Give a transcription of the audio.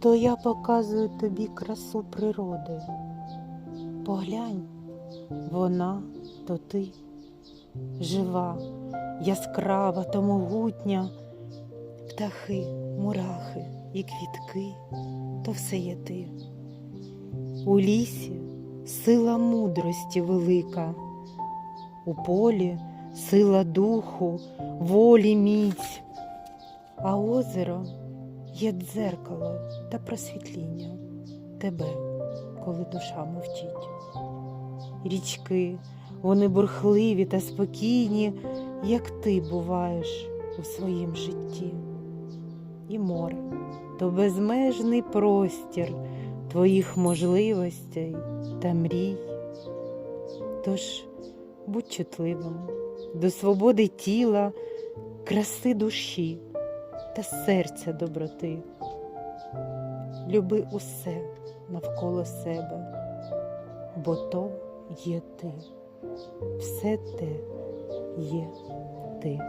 то я показую тобі красу природи. Поглянь, вона то ти, жива, яскрава та могутня, птахи, мурахи і квітки, то все є ти. У лісі сила мудрості велика, у полі сила духу, волі міць, а озеро є дзеркало та просвітління тебе, коли душа мовчить. Річки, вони бурхливі та спокійні, як ти буваєш у своїм житті. І море то безмежний простір твоїх можливостей та мрій. Тож будь чутливим до свободи тіла, краси душі та серця доброти. Люби усе навколо себе, бо то є ти, все те є ти.